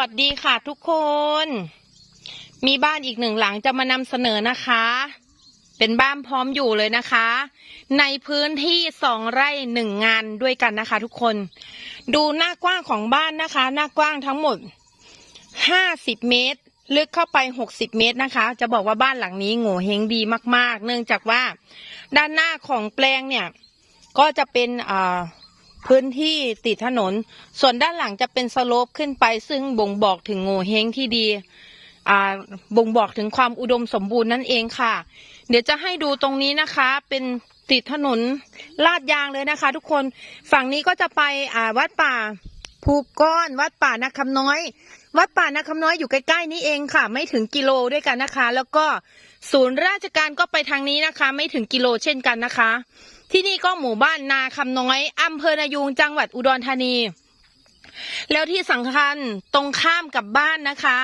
วัสดีค่ะทุกคน มีบ้านอีกหนึ่งหลังจะมานำเสนอนะคะ เป็นบ้านพร้อมอยู่เลยนะคะ ในพื้นที่สองไร่หนึ่งงานด้วยกันนะคะ ทุกคน ดูหน้ากว้างของบ้านนะคะ หน้ากว้างทั้งหมดห้าสิบเมตร ลึกเข้าไปหกสิบเมตรนะคะ จะบอกว่าบ้านหลังนี้โง่เฮงดีมาก ๆ เนื่องจากว่า ด้านหน้าของแปลงเนี่ย ก็จะเป็นอ่า พื้นที่ติดถนน ส่วนด้านหลังจะเป็นสโลปขึ้นไป ซึ่งบ่งบอกถึงโง่เฮงที่ดีอ่าบ่งบอกถึงความอุดมสมบูรณ์นั่นเองค่ะ เดี๋ยวจะให้ดูตรงนี้นะคะ เป็นติดถนนลาดยางเลยนะคะ ทุกคนฝั่งนี้ก็จะไปอ่าวัดป่าภูก้อนวัดป่านาคำน้อย วัดป่านาคำน้อยอยู่ใกล้ๆนี้เองค่ะ ไม่ถึงกิโลด้วยกันนะคะ แล้วก็ศูนย์ราชการก็ไปทางนี้นะคะ ไม่ถึงกิโลเช่นกันนะคะ ที่นี่ก็หมู่บ้านนาคำน้อยอำเภอนายูงจังหวัดอุดรธานี แล้วที่สำคัญตรงข้ามกับบ้านนะคะ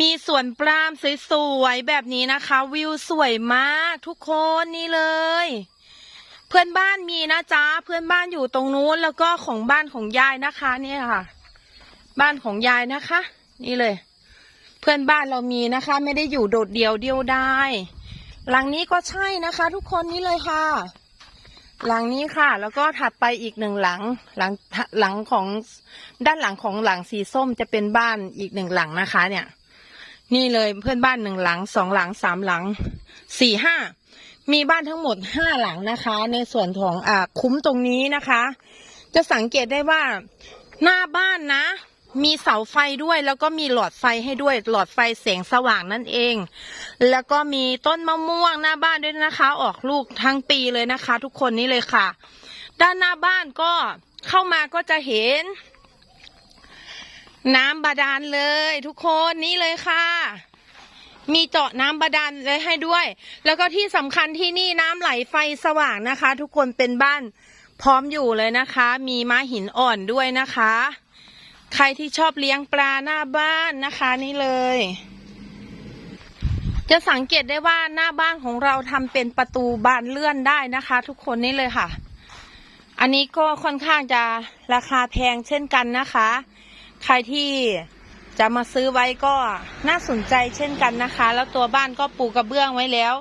มีสวนปาล์มสวยๆแบบนี้นะคะ วิวสวยมากทุกคนนี่เลย เพื่อนบ้านมีนะจ๊ะเพื่อนบ้านอยู่ตรงนู้นแล้วก็ของบ้านของยายนะคะเนี่ยค่ะ บ้านของยายนะคะ นี่เลย เพื่อนบ้านเรามีนะคะ ไม่ได้อยู่โดดเดี่ยวเดียวได้ หลังนี้ก็ใช่นะคะ ทุกคนนี่เลยค่ะ หลังนี้ค่ะ แล้วก็ถัดไปอีกหนึ่งหลัง หลังหลังของด้านหลังของหลังสีส้มจะเป็นบ้านอีกหนึ่งหลังนะคะ เนี่ย นี่เลยเพื่อนบ้านหนึ่งหลังสองหลังสามหลังสี่ห้ามีบ้านทั้งหมดห้าหลังนะคะ ในส่วนของอ่าคุ้มตรงนี้นะคะ จะสังเกตได้ว่าหน้าบ้านนะ มีเสาไฟด้วยแล้วก็มีหลอดไฟให้ด้วย หลอดไฟแสงสว่างนั่นเอง แล้วก็มีต้นมะม่วงหน้าบ้านด้วยนะคะ ออกลูกทั้งปีเลยนะคะ ทุกคนนี่เลยค่ะ ด้านหน้าบ้านก็เข้ามาก็จะเห็น น้ำบาดาลเลย ทุกคนนี่เลยค่ะ มีเจาะน้ำบาดาลเลยให้ด้วย แล้วก็ที่สำคัญที่นี่น้ำไหลไฟสว่างนะคะ ทุกคนเป็นบ้านพร้อมอยู่เลยนะคะ มีม้าหินอ่อนด้วยนะคะ ใครที่ชอบเลี้ยงปลาหน้าบ้านนะคะนี่เลย จะสังเกตได้ว่าหน้าบ้านของเราทำเป็นประตูบานเลื่อนได้นะคะ ทุกคนนี่เลยค่ะ อันนี้ก็ค่อนข้างจะราคาแพงเช่นกันนะคะ ใครที่จะมาซื้อไว้ก็น่าสนใจเช่นกันนะคะ แล้วตัวบ้านก็ปูกระเบื้องไว้แล้ว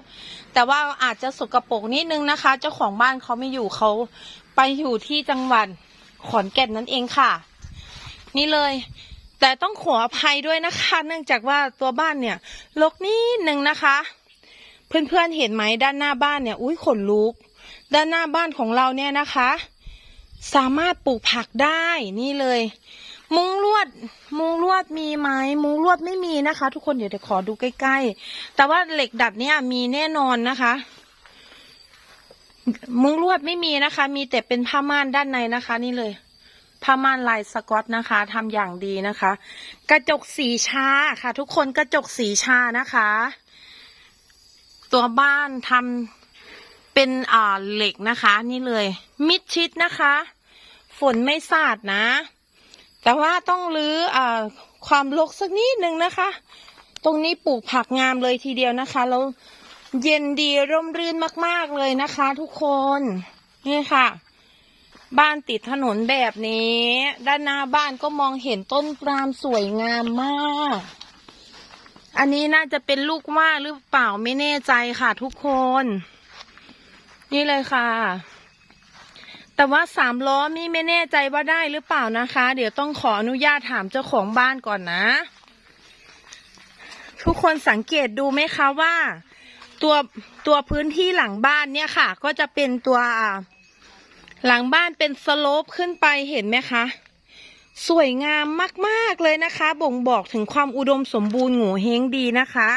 แต่ว่าอาจจะสกรปรกนิดนึงนะคะ เจ้าของบ้านเขาไม่อยู่เขาไปอยู่ที่จังหวัดขอนแก่นนั่นเองค่ะ นี่เลย แต่ต้องขออภัยด้วยนะคะ เนื่องจากว่าตัวบ้านเนี่ยรกนิดนึงนะคะ เพื่อนๆเห็นไหมด้านหน้าบ้านเนี่ยอุ้ยขนลุก ด้านหน้าบ้านของเราเนี่ยนะคะ สามารถปลูกผักได้นี่เลย มุงลวด มุงลวดมีไหมมุงลวดไม่มีนะคะ ทุกคนเดี๋ยวเดี๋ยวขอดูใกล้ ๆ แต่ว่าเหล็กดัดเนี่ยมีแน่นอนนะคะมุงลวดไม่มีนะคะ มีแต่เป็นผ้าม่านด้านในนะคะ นี่เลย ผ้าม่านลายสกอตนะคะทำอย่างดีนะคะ กระจกสีชาค่ะ ทุกคนกระจกสีชานะคะ ตัวบ้านทำเป็นอ่าเหล็กนะคะ นี่เลย มิดชิดนะคะ ฝนไม่สาดนะ แต่ว่าต้องรื้ออ่าความรกสักนิดนึงนะคะ ตรงนี้ปลูกผักงามเลยทีเดียวนะคะแล้วเย็นดีร่มรื่นมาก ๆ เลยนะคะ ทุกคน นี่ค่ะ บ้านติดถนนแบบนี้ ด้านหน้าบ้านก็มองเห็นต้นปาล์มสวยงามมาก อันนี้น่าจะเป็นลูกว่าหรือเปล่าไม่แน่ใจค่ะทุกคน นี่เลยค่ะ แต่ว่าสามล้อมีไม่แน่ใจว่าได้หรือเปล่านะคะ เดี๋ยวต้องขออนุญาตถามเจ้าของบ้านก่อนนะ ทุกคนสังเกตดูไหมคะว่า ตัวตัวพื้นที่หลังบ้านเนี่ยค่ะ ก็จะเป็นตัวอ่า หลังบ้านเป็นสโลปขึ้นไปเห็นไหมคะ สวยงามมากๆเลยนะคะ บ่งบอกถึงความอุดมสมบูรณ์โง่เฮงดีนะคะ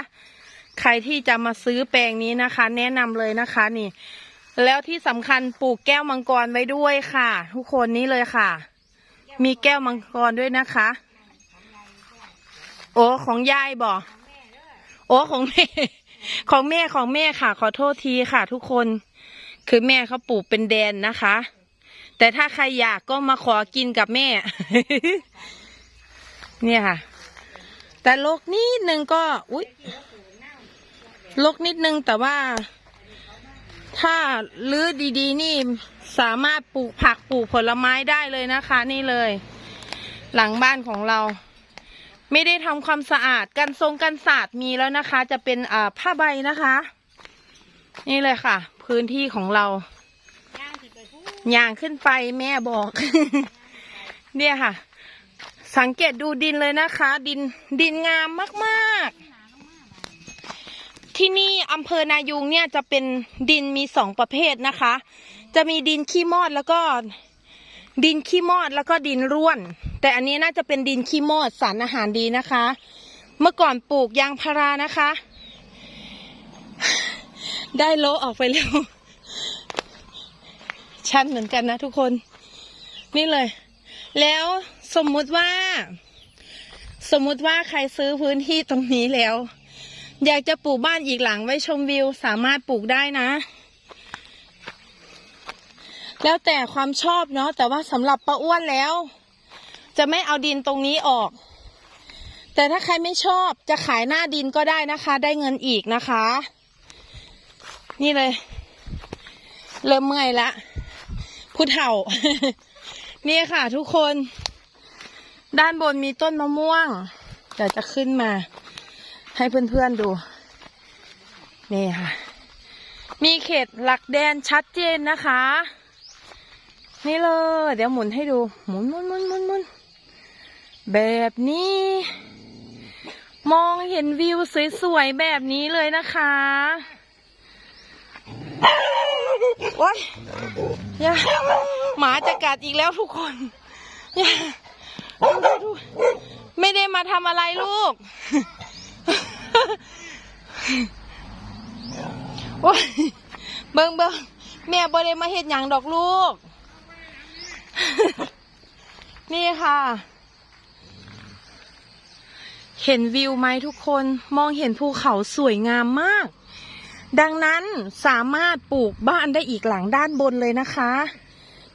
ใครที่จะมาซื้อแปลงนี้นะคะ แนะนำเลยนะคะนี่ แล้วที่สำคัญปลูกแก้วมังกรไว้ด้วยค่ะ ทุกคนนี้เลยค่ะ มีแก้วมังกรด้วยนะคะ โอ้ของยายบอก โอ้ของแม่ ของแม่ของแม่ค่ะ ขอโทษทีค่ะ ทุกคน คือแม่เขาปลูกเป็นแดนนะคะ แต่ถ้าใครอยากก็มาขอกินกับแม่ เนี่ยค่ะ แต่โลกนิดนึงก็อุ๊ยโลกนิดนึงแต่ว่า ถ้าลื้อดีๆ นี่สามารถปลูกผักปลูกผลไม้ได้เลยนะคะ นี่เลย หลังบ้านของเรา ไม่ได้ทำความสะอาดกันทรงกันศาสตร์มีแล้วนะคะ จะเป็นอ่าผ้าใบนะคะ นี่เลยค่ะ พื้นที่ของเราย่างสิไปพูดย่างขึ้นไปแม่บอก เนี่ยค่ะ สังเกตดูดินเลยนะคะ ดินดินงามมากๆ ที่นี่อำเภอนายุงเนี่ยจะเป็นดินมีสองประเภทนะคะ จะมีดินขี้มอดแล้วก็ดินขี้มอดแล้วก็ดินร่วน แต่อันนี้น่าจะเป็นดินขี้มอดสารอาหารดีนะคะ เมื่อก่อนปลูกยางพารานะคะ ได้โลออกไปเร็ว ชันเหมือนกันนะทุกคน นี่เลย แล้วสมมุติว่า สมมุติว่าใครซื้อพื้นที่ตรงนี้แล้ว อยากจะปลูกบ้านอีกหลังไว้ชมวิวสามารถปลูกได้นะ แล้วแต่ความชอบเนาะแต่ว่าสำหรับป้าอ้วนแล้ว จะไม่เอาดินตรงนี้ออกแต่ถ้าใครไม่ชอบจะขายหน้าดินก็ได้นะคะ ได้เงินอีกนะคะ นี่เลย เริ่มเมื่อยละผู้เฒ่า นี่ค่ะ ทุกคน ด้านบนมีต้นมะม่วงเดี๋ยวจะขึ้นมา ให้เพื่อนๆดู นี่ค่ะ มีเขตหลักแดนชัดเจนนะคะ นี่เลย เดี๋ยวหมุนให้ดู หมุนหมุนหมุนหมุนหมุนแบบนี้ มองเห็นวิวสวยๆแบบนี้เลยนะคะ โอ๊ยอย่าหมาจะกัดอีกแล้วทุกคนอย่าดูดูไม่ได้มาทำอะไรลูก โอ๊ยเบิ่งเบิ่งแม่บ่ได้มาเฮ็ดหยังดอกลูก นี่ค่ะ เห็นวิวไหมทุกคน มองเห็นภูเขาสวยงามมาก ดังนั้นสามารถปลูกบ้านได้อีกหลังด้านบนเลยนะคะ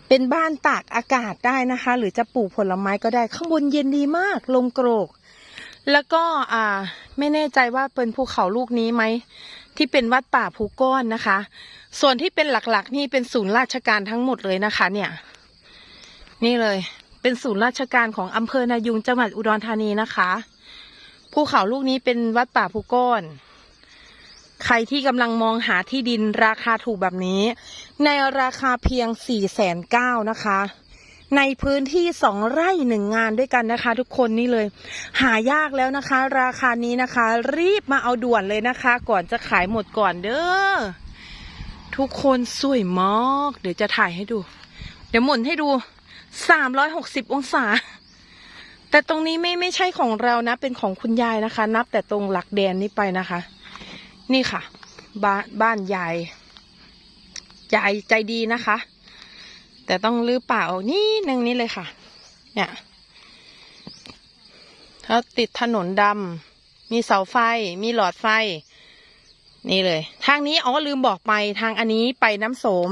เป็นบ้านตากอากาศได้นะคะ หรือจะปลูกผลไม้ก็ได้ข้างบนเย็นดีมากลมโกรก แล้วก็อ่าไม่แน่ใจว่าเป็นภูเขาลูกนี้ไหมที่เป็นวัดป่าภูก้อนนะคะ ส่วนที่เป็นหลักๆ นี่เป็นศูนย์ราชการทั้งหมดเลยนะคะ เนี่ย นี่เลย เป็นศูนย์ราชการของอำเภอนายุงจังหวัดอุดรธานีนะคะ ภูเขาลูกนี้เป็นวัดป่าภูก้อน ใครที่กำลังมองหาที่ดินราคาถูกแบบนี้ ในราคาเพียง4ี่แสนเก้านะคะ ในพื้นที่สองไร่หนึ่งงานด้วยกันนะคะ ทุกคนนี่เลย หายากแล้วนะคะ ราคานี้นะคะ รีบมาเอาด่วนเลยนะคะ ก่อนจะขายหมดก่อนเด้อทุกคนสวยมากเดี๋ยวจะถ่ายให้ดู เดี๋ยวหมุนให้ดูสามร้อยหกสิบองศาแต่ตรงนี้ไม่ไม่ใช่ของเรานะ เป็นของคุณยายนะคะ นับแต่ตรงหลักแดนนี้ไปนะคะ นี่ค่ะ บ้านบ้านยายยายใจดีนะคะ แต่ต้องลื้อป่าออกนี่นึงนี่เลยค่ะ เนี่ยแล้วติดถนนดำมีเสาไฟ มีหลอดไฟ นี่เลย ทางนี้อ๋อลืมบอกไปทางอันนี้ไปน้ำโสม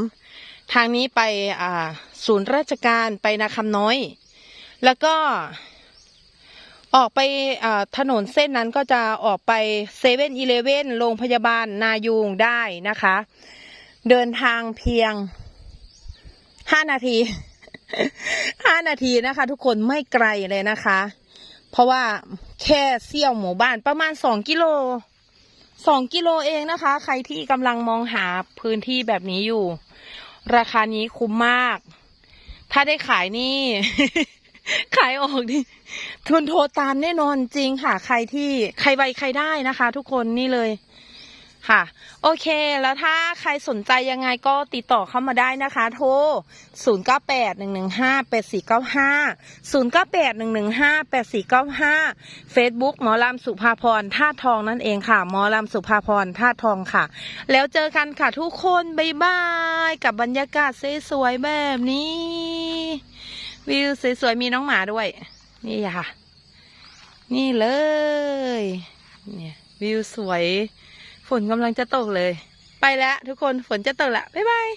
ทางนี้ไปอ่าศูนย์ราชการไปนาคำน้อย แล้วก็ ออกไปถนนเส้นนั้นก็จะออกไปเซเว่นอีเลเว่นโรงพยาบาลนายูงได้นะคะ เดินทางเพียงห้านาทีห้านาทีนะคะ ทุกคนไม่ไกลเลยนะคะ เพราะว่าแค่เสี้ยวหมู่บ้านประมาณสองกิโลสองกิโลเองนะคะ ใครที่กำลังมองหาพื้นที่แบบนี้อยู่ ราคานี้คุ้มมาก ถ้าได้ขายนี่ ขายออกดิทุนโทรตามแน่นอนจริงค่ะ ใครที่ใครไวใครได้นะคะ ทุกคนนี่เลยค่ะ โอเค แล้วถ้าใครสนใจยังไงก็ติดต่อเข้ามาได้นะคะ โทร 0 9 8 1 1 5 8 4 9 5 0 9 8 1 1 5 8 4 9 5 Facebook หมอลำสุภาพรท่าทองนั่นเองค่ะ หมอลำสุภาพรท่าทองค่ะ แล้วเจอกันค่ะทุกคน บ๊ายบาย กับบรรยากาศสวยๆแบบนี้ วิวสวยๆมีน้องหมาด้วย นี่ค่ะ นี่เลย เนี่ยวิวสวย ฝนกำลังจะตกเลย ไปแล้วทุกคนฝนจะตกละบ๊ายบาย